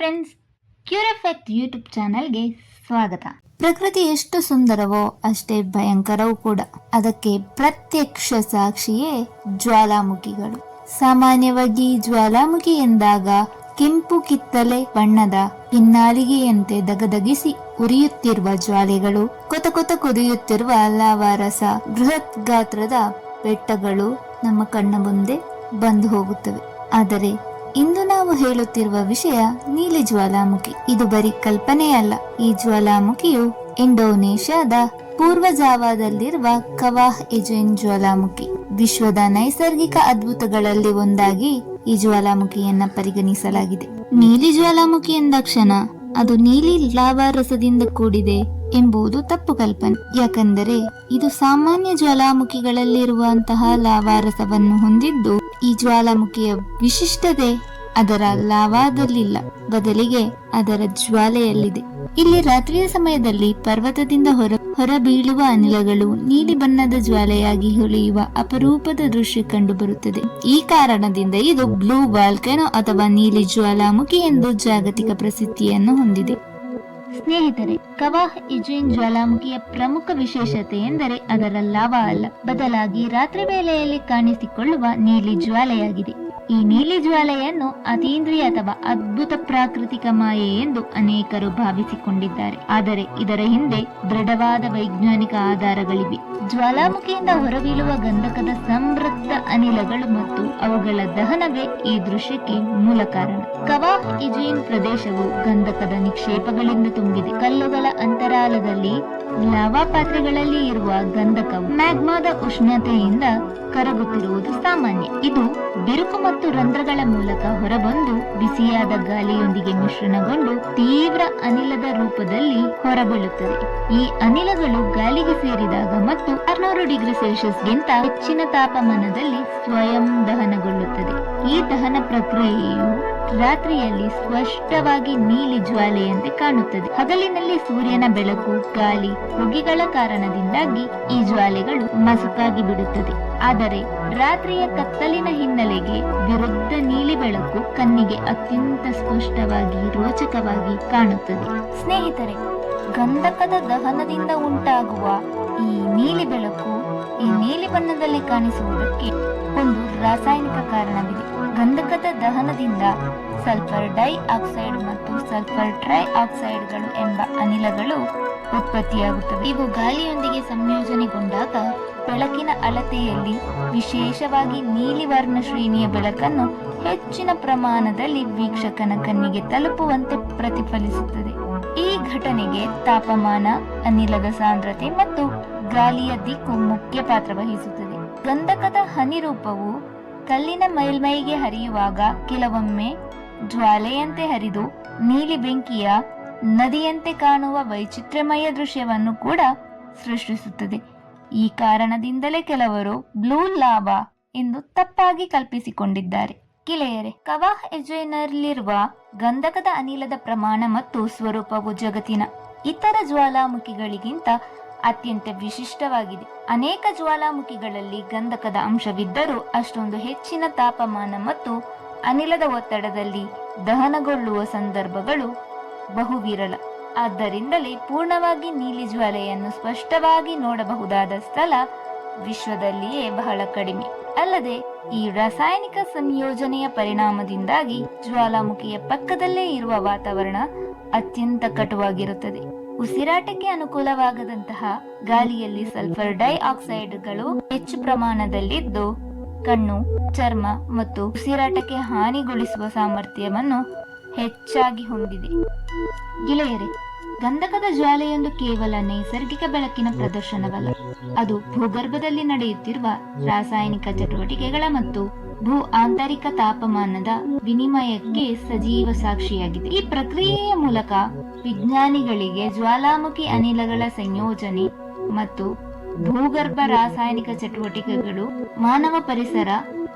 Friends cure effect YouTube ಚಾನೆಲ್ಗೆ ಸ್ವಾಗತ. ಪ್ರಕೃತಿ ಎಷ್ಟು ಸುಂದರವೋ ಅಷ್ಟೇ ಭಯಂಕರವೂ ಕೂಡ. ಅದಕ್ಕೆ ಪ್ರತ್ಯಕ್ಷ ಸಾಕ್ಷಿಯೇ ಜ್ವಾಲಾಮುಖಿಗಳು. ಸಾಮಾನ್ಯವಾಗಿ ಜ್ವಾಲಾಮುಖಿ ಎಂದಾಗ ಕೆಂಪು ಕಿತ್ತಲೆ ಬಣ್ಣದ ಹಿನ್ನಾಲಿಗೆಯಂತೆ ದಗದಗಿಸಿ ಉರಿಯುತ್ತಿರುವ ಜ್ವಾಲೆಗಳು, ಕೊತ ಕೊತ ಕುದಿಯುತ್ತಿರುವ ಲಾವಾರಸ ಬೃಹತ್ ಗಾತ್ರದ ಬೆಟ್ಟಗಳು ನಮ್ಮ ಕಣ್ಣ ಮುಂದೆ ಬಂದು ಹೋಗುತ್ತವೆ. ಆದರೆ ಇಂದು ನಾವು ಹೇಳುತ್ತಿರುವ ವಿಷಯ ನೀಲಿ ಜ್ವಾಲಾಮುಖಿ. ಇದು ಬರೀ ಕಲ್ಪನೆಯಲ್ಲ ಈ ಜ್ವಾಲಾಮುಖಿಯು ಇಂಡೋನೇಷ್ಯಾದ ಪೂರ್ವ ಜಾವಾದಲ್ಲಿರುವ ಕವಾಹ್ ಎಜೈನ್ ಜ್ವಾಲಾಮುಖಿ. ವಿಶ್ವದ ನೈಸರ್ಗಿಕ ಅದ್ಭುತಗಳಲ್ಲಿ ಒಂದಾಗಿ ಈ ಜ್ವಾಲಾಮುಖಿಯನ್ನ ಪರಿಗಣಿಸಲಾಗಿದೆ. ನೀಲಿ ಜ್ವಾಲಾಮುಖಿ ಎಂದಾಕ್ಷಣ ಅದು ನೀಲಿ ಲಾವಾ ರಸದಿಂದ ಕೂಡಿದೆ ಎಂಬುದು ತಪ್ಪು ಕಲ್ಪನೆ. ಯಾಕಂದರೆ ಇದು ಸಾಮಾನ್ಯ ಜ್ವಾಲಾಮುಖಿಗಳಲ್ಲಿರುವಂತಹ ಲಾವಾರಸವನ್ನು ಹೊಂದಿದ್ದು ಈ ಜ್ವಾಲಾಮುಖಿಯ ವಿಶಿಷ್ಟತೆ ಅದರ ಲಾವಾದಲ್ಲಿಲ್ಲ. ಬದಲಿಗೆ ಅದರ ಜ್ವಾಲೆಯಲ್ಲಿದೆ. ಇಲ್ಲಿ ರಾತ್ರಿಯ ಸಮಯದಲ್ಲಿ ಪರ್ವತದಿಂದ ಹೊರ ಹೊರಬೀಳುವ ಅನಿಲಗಳು ನೀಲಿ ಬಣ್ಣದ ಜ್ವಾಲೆಯಾಗಿ ಹೊಳೆಯುವ ಅಪರೂಪದ ದೃಶ್ಯ ಕಂಡುಬರುತ್ತದೆ. ಈ ಕಾರಣದಿಂದ ಇದು ಬ್ಲೂ ವಾಲ್ಕನೋ ಅಥವಾ ನೀಲಿ ಜ್ವಾಲಾಮುಖಿ ಎಂದು ಜಾಗತಿಕ ಪ್ರಸಿದ್ಧಿಯನ್ನು ಹೊಂದಿದೆ. ಸ್ನೇಹಿತರೆ ಕವಾಹ್ ಇಜುಯಿನ್ ಜ್ವಾಲಾಮುಖಿಯ ಪ್ರಮುಖ ವಿಶೇಷತೆ ಎಂದರೆ ಅದರ ಲಾವಾ ಅಲ್ಲ. ಬದಲಾಗಿ ರಾತ್ರಿ ವೇಳೆಯಲ್ಲಿ ಕಾಣಿಸಿಕೊಳ್ಳುವ ನೀಲಿ ಜ್ವಾಲೆಯಾಗಿದೆ. ಈ ನೀಲಿ ಜ್ವಾಲೆಯನ್ನು ಅತೀಂದ್ರಿಯ ಅಥವಾ ಅದ್ಭುತ ಪ್ರಾಕೃತಿಕ ಮಾಯೆ ಎಂದು ಅನೇಕರು ಭಾವಿಸಿಕೊಂಡಿದ್ದಾರೆ. ಆದರೆ ಇದರ ಹಿಂದೆ ದೃಢವಾದ ವೈಜ್ಞಾನಿಕ ಆಧಾರಗಳಿವೆ. ಜ್ವಾಲಾಮುಖಿಯಿಂದ ಹೊರಬೀಳುವ ಗಂಧಕದ ಸಮೃದ್ಧ ಅನಿಲಗಳು ಮತ್ತು ಅವುಗಳ ದಹನವೇ ಈ ದೃಶ್ಯಕ್ಕೆ ಮೂಲ ಕಾರಣ. ಕವಾಹ್ ಇಜುಯಿನ್ ಪ್ರದೇಶವು ಗಂಧಕದ ನಿಕ್ಷೇಪಗಳಿಂದ ತುಂಬಿದೆ. ಕಲ್ಲುಗಳ ಅಂತರಾಲದಲ್ಲಿ ಲಾವಾ ಪಾತ್ರೆಗಳಲ್ಲಿ ಇರುವ ಗಂಧಕವು ಮ್ಯಾಗ್ಮಾದ ಉಷ್ಣತೆಯಿಂದ ಕರಗುತ್ತಿರುವುದು ಸಾಮಾನ್ಯ. ಇದು ಬಿರುಕು ಮತ್ತು ರಂಧ್ರಗಳ ಮೂಲಕ ಹೊರಬಂದು ಬಿಸಿಯಾದ ಗಾಳಿಯೊಂದಿಗೆ ಮಿಶ್ರಣಗೊಂಡು ತೀವ್ರ ಅನಿಲದ ರೂಪದಲ್ಲಿ ಹೊರಬೀಳುತ್ತದೆ. ಈ ಅನಿಲಗಳು ಗಾಳಿಗೆ ಸೇರಿದಾಗ ಮತ್ತು ಆರ್ನೂರು ಡಿಗ್ರಿ ಸೆಲ್ಸಿಯಸ್ಗಿಂತ ಹೆಚ್ಚಿನ ತಾಪಮಾನದಲ್ಲಿ ಸ್ವಯಂ ದಹನಗೊಳ್ಳುತ್ತದೆ. ಈ ದಹನ ಪ್ರಕ್ರಿಯೆಯು ರಾತ್ರಿಯಲ್ಲಿ ಸ್ಪಷ್ಟವಾಗಿ ನೀಲಿ ಜ್ವಾಲೆಯಂತೆ ಕಾಣುತ್ತದೆ. ಹಗಲಿನಲ್ಲಿ ಸೂರ್ಯನ ಬೆಳಕು, ಗಾಳಿ ಹೊಗೆಗಳ ಕಾರಣದಿಂದಾಗಿ ಈ ಜ್ವಾಲೆಗಳು ಮಸುಕಾಗಿ ಬಿಡುತ್ತದೆ. ಆದರೆ ರಾತ್ರಿಯ ಕತ್ತಲಿನ ಹಿನ್ನೆಲೆಗೆ ವಿರುದ್ಧ ನೀಲಿ ಬೆಳಕು ಕಣ್ಣಿಗೆ ಅತ್ಯಂತ ಸ್ಪಷ್ಟವಾಗಿ, ರೋಚಕವಾಗಿ ಕಾಣುತ್ತದೆ. ಸ್ನೇಹಿತರೆ, ಗಂಧಕದ ದಹನದಿಂದ ಉಂಟಾಗುವ ಈ ನೀಲಿ ಬೆಳಕು ಈ ನೀಲಿ ಬಣ್ಣದಲ್ಲಿ ಕಾಣಿಸುವುದಕ್ಕೆ ಒಂದು ರಾಸಾಯನಿಕ ಕಾರಣವಿದೆ. ಗಂಧಕದ ದಹನದಿಂದ ಸಲ್ಫರ್ ಡೈ ಆಕ್ಸೈಡ್ ಮತ್ತು ಸಲ್ಫರ್ ಟ್ರೈ ಆಕ್ಸೈಡ್ಗಳು ಎಂಬ ಅನಿಲಗಳು ಉತ್ಪತ್ತಿಯಾಗುತ್ತವೆ. ಇವು ಗಾಳಿಯೊಂದಿಗೆ ಸಂಯೋಜನೆಗೊಂಡಾಗ ಬೆಳಕಿನ ಅಳತೆಯಲ್ಲಿ ವಿಶೇಷವಾಗಿ ನೀಲಿ ವರ್ಣ ಶ್ರೇಣಿಯ ಬೆಳಕನ್ನು ಹೆಚ್ಚಿನ ಪ್ರಮಾಣದಲ್ಲಿ ವೀಕ್ಷಕನ ಕಣ್ಣಿಗೆ ತಲುಪುವಂತೆ ಪ್ರತಿಫಲಿಸುತ್ತದೆ. ಈ ಘಟನೆಗೆ ತಾಪಮಾನ, ಅನಿಲದ ಸಾಂದ್ರತೆ ಮತ್ತು ಗಾಳಿಯ ದಿಕ್ಕು ಮುಖ್ಯ ಪಾತ್ರ ವಹಿಸುತ್ತದೆ. ಗಂಧಕದ ಹನಿ ರೂಪವು ಕಲ್ಲಿನ ಮೇಲ್ಮೈಗೆ ಹರಿಯುವಾಗ ಕೆಲವೊಮ್ಮೆ ಜ್ವಾಲೆಯಂತೆ ಹರಿದು ನೀಲಿ ಬೆಂಕಿಯ ನದಿಯಂತೆ ಕಾಣುವ ವೈಚಿತ್ರ್ಯಮಯ ದೃಶ್ಯವನ್ನು ಕೂಡ ಸೃಷ್ಟಿಸುತ್ತದೆ. ಈ ಕಾರಣದಿಂದಲೇ ಕೆಲವರು ಬ್ಲೂ ಲಾವಾ ಎಂದು ತಪ್ಪಾಗಿ ಕಲ್ಪಿಸಿಕೊಂಡಿದ್ದಾರೆ. ಕಿಲೆಯರೆ ಕವಾಹ್ ಎಜೈನರ್ಲಿರುವ ಗಂಧಕದ ಅನಿಲದ ಪ್ರಮಾಣ ಮತ್ತು ಸ್ವರೂಪವು ಜಗತ್ತಿನ ಇತರ ಜ್ವಾಲಾಮುಖಿಗಳಿಗಿಂತ ಅತ್ಯಂತ ವಿಶಿಷ್ಟವಾಗಿದೆ. ಅನೇಕ ಜ್ವಾಲಾಮುಖಿಗಳಲ್ಲಿ ಗಂಧಕದ ಅಂಶವಿದ್ದರೂ ಅಷ್ಟೊಂದು ಹೆಚ್ಚಿನ ತಾಪಮಾನ ಮತ್ತು ಅನಿಲದ ಒತ್ತಡದಲ್ಲಿ ದಹನಗೊಳ್ಳುವ ಸಂದರ್ಭಗಳು ಬಹು ವಿರಳ ಆದ್ದರಿಂದಲೇ ಪೂರ್ಣವಾಗಿ ನೀಲಿ ಜ್ವಾಲೆಯನ್ನು ಸ್ಪಷ್ಟವಾಗಿ ನೋಡಬಹುದಾದ ಸ್ಥಳ ವಿಶ್ವದಲ್ಲಿಯೇ ಬಹಳ ಕಡಿಮೆ. ಅಲ್ಲದೆ ಈ ರಾಸಾಯನಿಕ ಸಂಯೋಜನೆಯ ಪರಿಣಾಮದಿಂದಾಗಿ ಜ್ವಾಲಾಮುಖಿಯ ಪಕ್ಕದಲ್ಲೇ ಇರುವ ವಾತಾವರಣ ಅತ್ಯಂತ ಕಟುವಾಗಿರುತ್ತದೆ. ಉಸಿರಾಟಕ್ಕೆ ಅನುಕೂಲವಾಗದಂತಹ ಗಾಳಿಯಲ್ಲಿ ಸಲ್ಫರ್ ಡೈಆಕ್ಸೈಡ್ಗಳು ಹೆಚ್ಚು ಪ್ರಮಾಣದಲ್ಲಿದ್ದು, ಕಣ್ಣು, ಚರ್ಮ ಮತ್ತು ಉಸಿರಾಟಕ್ಕೆ ಹಾನಿಗೊಳಿಸುವ ಸಾಮರ್ಥ್ಯವನ್ನು ಹೆಚ್ಚಾಗಿ ಹೊಂದಿದೆ. ಗೆಳೆಯರೆ, ಗಂಧಕದ ಜ್ವಾಲೆಯೊಂದು ಕೇವಲ ನೈಸರ್ಗಿಕ ಬೆಳಕಿನ ಪ್ರದರ್ಶನವಲ್ಲ, ಅದು ಭೂಗರ್ಭದಲ್ಲಿ ನಡೆಯುತ್ತಿರುವ ರಾಸಾಯನಿಕ ಚಟುವಟಿಕೆಗಳ ಮತ್ತು ಭೂ ಆಂತರಿಕ ತಾಪಮಾನದ ವಿನಿಮಯಕ್ಕೆ ಸಜೀವ ಸಾಕ್ಷಿಯಾಗಿದೆ. ಈ ಪ್ರಕ್ರಿಯೆಯ ಮೂಲಕ ವಿಜ್ಞಾನಿಗಳಿಗೆ ಜ್ವಾಲಾಮುಖಿ ಅನಿಲಗಳ ಸಂಯೋಜನೆ ಮತ್ತು ಭೂಗರ್ಭ ರಾಸಾಯನಿಕ ಚಟುವಟಿಕೆಗಳು ಮಾನವ ಪರಿಸರ,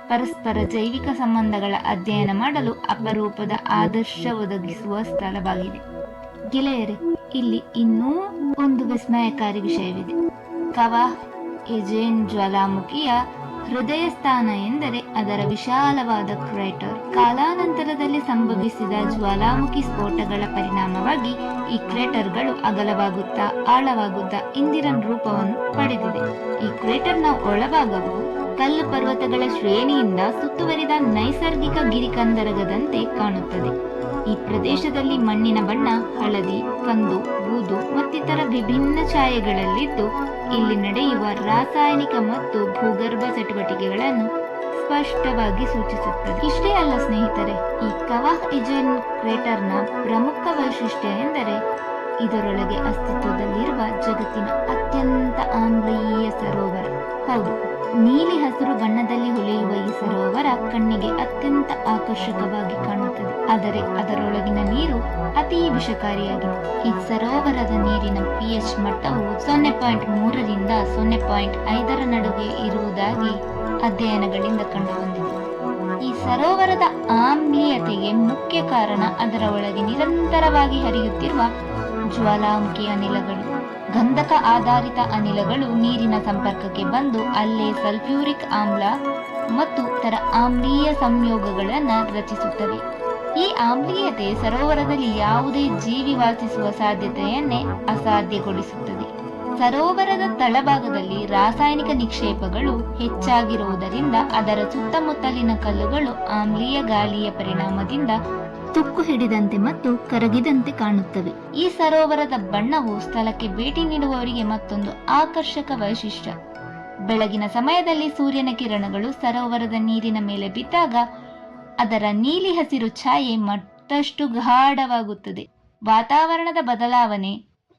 ಪರಸ್ಪರ ಜೈವಿಕ ಸಂಬಂಧಗಳ ಅಧ್ಯಯನ ಮಾಡಲು ಅಪರೂಪದ ಆದರ್ಶ ಒದಗಿಸುವ ಸ್ಥಳವಾಗಿದೆ. ಗೆಳೆಯರೆ, ಇಲ್ಲಿ ಇನ್ನೂ ಒಂದು ವಿಸ್ಮಯಕಾರಿ ವಿಷಯವಿದೆ. ಕವಾ ಎಜೇನ್ ಜ್ವಾಲಾಮುಖಿಯ ಹೃದಯ ಸ್ಥಾನ ಎಂದರೆ ಅದರ ವಿಶಾಲವಾದ ಕ್ರೇಟರ್ ಕಾಲಾನಂತರದಲ್ಲಿ ಸಂಭವಿಸಿದ ಜ್ವಾಲಾಮುಖಿ ಸ್ಫೋಟಗಳ ಪರಿಣಾಮವಾಗಿ ಈ ಕ್ರೇಟರ್ಗಳು ಅಗಲವಾಗುತ್ತಾ ಆಳವಾಗುತ್ತಾ ಇಂದಿರನ್ ರೂಪವನ್ನು ಪಡೆದಿದೆ. ಈ ಕ್ರೇಟರ್ನ ಒಳಭಾಗವು ಕಲ್ಲು ಪರ್ವತಗಳ ಶ್ರೇಣಿಯಿಂದ ಸುತ್ತುವರಿದ ನೈಸರ್ಗಿಕ ಗಿರಿಕಂದರಗದಂತೆ ಕಾಣುತ್ತದೆ. ಈ ಪ್ರದೇಶದಲ್ಲಿ ಮಣ್ಣಿನ ಬಣ್ಣ, ಹಳದಿ, ಕಂದು, ಬೂದು ಮತ್ತಿತರ ವಿಭಿನ್ನ ಛಾಯೆಗಳಲ್ಲಿದ್ದು ಇಲ್ಲಿ ನಡೆಯುವ ರಾಸಾಯನಿಕ ಮತ್ತು ಭೂಗರ್ಭ ಚಟುವಟಿಕೆಗಳನ್ನು ಸ್ಪಷ್ಟವಾಗಿ ಸೂಚಿಸುತ್ತದೆ. ಇಷ್ಟೇ ಅಲ್ಲ ಸ್ನೇಹಿತರೆ, ಈ ಕವಾಹ್ ಇಜನ್ ಕ್ರೇಟರ್ನ ಪ್ರಮುಖ ವೈಶಿಷ್ಟ್ಯ ಎಂದರೆ ಇದರೊಳಗೆ ಅಸ್ತಿತ್ವದಲ್ಲಿರುವ ಜಗತ್ತಿನ ಅತ್ಯಂತ ಆಮ್ಲೀಯ ಸರೋವರ. ಹೌದು. ನೀಲಿ ಹಸಿರು ಬಣ್ಣದಲ್ಲಿ ಹೊಳೆಯುವ ಈ ಸರೋವರ ಕಣ್ಣಿಗೆ ಅತ್ಯಂತ ಆಕರ್ಷಕವಾಗಿ ಕಾಣುತ್ತದೆ. ಆದರೆ ಅದರೊಳಗಿನ ನೀರು ಅತಿ ವಿಷಕಾರಿಯಾಗಿದೆ. ಈ ಸರೋವರದ ನೀರಿನ ಪಿಎಚ್ ಮಟ್ಟವು ಸೊನ್ನೆ ಪಾಯಿಂಟ್ ಮೂರರಿಂದ ಸೊನ್ನೆ ಪಾಯಿಂಟ್ ಐದರ ನಡುವೆ ಇರುವುದಾಗಿ ಅಧ್ಯಯನಗಳಿಂದ ಕಂಡುಬಂದಿದೆ. ಈ ಸರೋವರದ ಆಮ್ಲೀಯತೆಗೆ ಮುಖ್ಯ ಕಾರಣ ಅದರ ಒಳಗೆ ನಿರಂತರವಾಗಿ ಹರಿಯುತ್ತಿರುವ ಜ್ವಾಲಾಮುಖಿ ಅನಿಲಗಳು ಗಂಧಕ ಆಧಾರಿತ ಅನಿಲಗಳು ನೀರಿನ ಸಂಪರ್ಕಕ್ಕೆ ಬಂದು ಅಲ್ಲೇ ಸಲ್ಫ್ಯೂರಿಕ್ ಆಮ್ಲ ಮತ್ತು ಇತರ ಆಮ್ಲೀಯ ಸಂಯೋಗಗಳನ್ನು ರಚಿಸುತ್ತವೆ. ಈ ಆಮ್ಲೀಯತೆ ಸರೋವರದಲ್ಲಿ ಯಾವುದೇ ಜೀವಿ ವಾಸಿಸುವ ಸಾಧ್ಯತೆಯನ್ನೇ ಅಸಾಧ್ಯಗೊಳಿಸುತ್ತದೆ. ಸರೋವರದ ತಳಭಾಗದಲ್ಲಿ ರಾಸಾಯನಿಕ ನಿಕ್ಷೇಪಗಳು ಹೆಚ್ಚಾಗಿರುವುದರಿಂದ ಅದರ ಸುತ್ತಮುತ್ತಲಿನ ಕಲ್ಲುಗಳು ಆಮ್ಲೀಯ ಗಾಳಿಯ ಪರಿಣಾಮದಿಂದ ತುಕ್ಕು ಹಿಡಿದಂತೆ ಮತ್ತು ಕರಗಿದಂತೆ ಕಾಣುತ್ತವೆ. ಈ ಸರೋವರದ ಬಣ್ಣವು ಸ್ಥಳಕ್ಕೆ ಭೇಟಿ ನೀಡುವವರಿಗೆ ಮತ್ತೊಂದು ಆಕರ್ಷಕ ವೈಶಿಷ್ಟ್ಯ. ಬೆಳಗಿನ ಸಮಯದಲ್ಲಿ ಸೂರ್ಯನ ಕಿರಣಗಳು ಸರೋವರದ ನೀರಿನ ಮೇಲೆ ಬಿದ್ದಾಗ ಅದರ ನೀಲಿ ಹಸಿರು ಛಾಯೆ ಮತ್ತಷ್ಟು ಗಾಢವಾಗುತ್ತದೆ. ವಾತಾವರಣದ ಬದಲಾವಣೆ,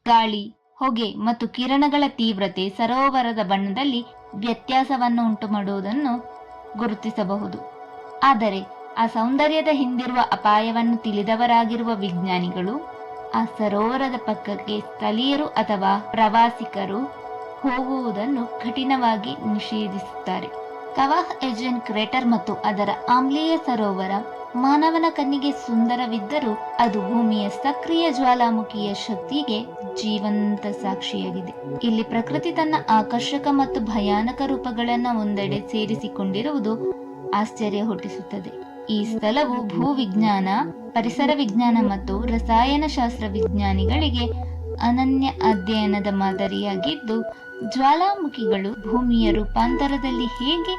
ಗಾಳಿ, ಹೊಗೆ ಮತ್ತು ಕಿರಣಗಳ ತೀವ್ರತೆ ಸರೋವರದ ಬಣ್ಣದಲ್ಲಿ ವ್ಯತ್ಯಾಸವನ್ನು ಉಂಟು ಮಾಡುವುದನ್ನು ಗುರುತಿಸಬಹುದು. ಆದರೆ ಸೌಂದರ್ಯದ ಹಿಂದಿರುವ ಅಪಾಯವನ್ನು ತಿಳಿದವರಾಗಿರುವ ವಿಜ್ಞಾನಿಗಳು, ಆ ಸರೋವರದ ಪಕ್ಕಕ್ಕೆ ಸ್ಥಳೀಯರು ಅಥವಾ ಪ್ರವಾಸಿಗರು ಹೋಗುವುದನ್ನು ಕಠಿಣವಾಗಿ ನಿಷೇಧಿಸುತ್ತಾರೆ. ಕವಾಹ್ ಎಜನ್ ಕ್ರೇಟರ್ ಮತ್ತು ಅದರ ಆಮ್ಲೀಯ ಸರೋವರ ಮಾನವನ ಕಣ್ಣಿಗೆ ಸುಂದರವಿದ್ದರೂ ಅದು ಭೂಮಿಯ ಸಕ್ರಿಯ ಜ್ವಾಲಾಮುಖಿಯ ಶಕ್ತಿಗೆ ಜೀವಂತ ಸಾಕ್ಷಿಯಾಗಿದೆ. ಇಲ್ಲಿ ಪ್ರಕೃತಿ ತನ್ನ ಆಕರ್ಷಕ ಮತ್ತು ಭಯಾನಕ ರೂಪಗಳನ್ನು ಒಂದೆಡೆ ಸೇರಿಸಿಕೊಂಡಿರುವುದು ಆಶ್ಚರ್ಯ ಹುಟ್ಟಿಸುತ್ತದೆ. ಈ ಸ್ಥಳವು ಭೂವಿಜ್ಞಾನ, ಪರಿಸರ ವಿಜ್ಞಾನ ಮತ್ತು ರಸಾಯನಶಾಸ್ತ್ರ ವಿಜ್ಞಾನಿಗಳಿಗೆ ಅನನ್ಯ ಅಧ್ಯಯನದ ಮಾದರಿಯಾಗಿದ್ದು, ಜ್ವಾಲಾಮುಖಿಗಳು ಭೂಮಿಯ ರೂಪಾಂತರದಲ್ಲಿ ಹೇಗೆ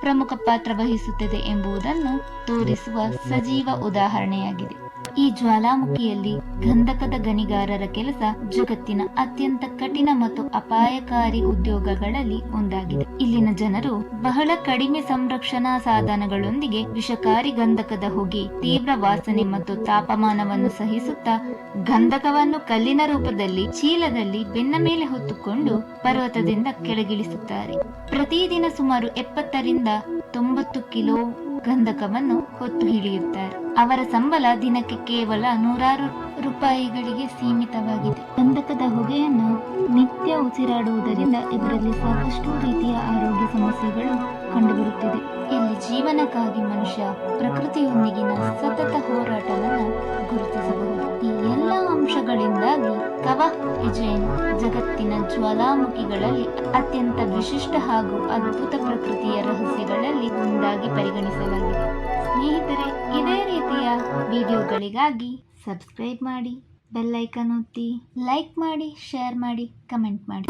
ಪ್ರಮುಖ ಪಾತ್ರ ವಹಿಸುತ್ತದೆ ಎಂಬುದನ್ನು ತೋರಿಸುವ ಸಜೀವ ಉದಾಹರಣೆಯಾಗಿದೆ. ಈ ಜ್ವಾಲಾಮುಖಿಯಲ್ಲಿ ಗಂಧಕದ ಗಣಿಗಾರರ ಕೆಲಸ ಜಗತ್ತಿನ ಅತ್ಯಂತ ಕಠಿಣ ಮತ್ತು ಅಪಾಯಕಾರಿ ಉದ್ಯೋಗಗಳಲ್ಲಿ ಒಂದಾಗಿದೆ. ಇಲ್ಲಿನ ಜನರು ಬಹಳ ಕಡಿಮೆ ಸಂರಕ್ಷಣಾ ಸಾಧನಗಳೊಂದಿಗೆ ವಿಷಕಾರಿ ಗಂಧಕದ ಹೊಗೆ, ತೀವ್ರ ವಾಸನೆ ಮತ್ತು ತಾಪಮಾನವನ್ನು ಸಹಿಸುತ್ತಾ ಗಂಧಕವನ್ನು ಕಲ್ಲಿನ ರೂಪದಲ್ಲಿ, ಚೀಲದಲ್ಲಿ, ಬೆನ್ನ ಮೇಲೆ ಹೊತ್ತುಕೊಂಡು ಪರ್ವತದಿಂದ ಕೆಳಗಿಳಿಸುತ್ತಾರೆ. ಪ್ರತಿದಿನ ಸುಮಾರು ಎಪ್ಪತ್ತರಿಂದ ತೊಂಬತ್ತು ಕಿಲೋ ಗಂಧಕವನ್ನು ಹೊತ್ತು ಹಿಡಿಯುತ್ತಾರೆ. ಅವರ ಸಂಬಳ ದಿನಕ್ಕೆ ಕೇವಲ ನೂರಾರು ರೂಪಾಯಿಗಳಿಗೆ ಸೀಮಿತವಾಗಿದೆ. ಗಂಧಕದ ಹೊಗೆಯನ್ನು ನಿತ್ಯ ಉಸಿರಾಡುವುದರಿಂದ ಇದರಲ್ಲಿ ಸಾಕಷ್ಟು ರೀತಿಯ ಆರೋಗ್ಯ ಸಮಸ್ಯೆಗಳು ಕಂಡುಬರುತ್ತಿದೆ. ಇಲ್ಲಿ ಜೀವನಕ್ಕಾಗಿ ಮನುಷ್ಯ ಪ್ರಕೃತಿಯೊಂದಿಗಿನ ಸತತ ಹೋರಾಟವನ್ನು ಗುರುತಿಸಬಹುದು. ಈ ಎಲ್ಲ ಅಂಶಗಳಿಂದಾಗಿ ಕವ ಎಜೈನ್ ಜಗತ್ತಿನ ಜ್ವಾಲಾಮುಖಿಗಳಲ್ಲಿ ಅತ್ಯಂತ ವಿಶಿಷ್ಟ ಹಾಗೂ ಅದ್ಭುತ ಪ್ರಕೃತಿಯ ರಹಸ್ಯಗಳಲ್ಲಿ ಒಂದಾಗಿ ಪರಿಗಣಿಸಲಾಗಿದೆ. ಸ್ನೇಹಿತರೆ, ಇದೇ ರೀತಿಯ ವಿಡಿಯೋಗಳಿಗಾಗಿ ಸಬ್ಸ್ಕ್ರೈಬ್ ಮಾಡಿ ಬೆಲ್ ಐಕನ್ ಒತ್ತಿ ಲೈಕ್ ಮಾಡಿ ಶೇರ್ ಮಾಡಿ ಕಮೆಂಟ್ ಮಾಡಿ.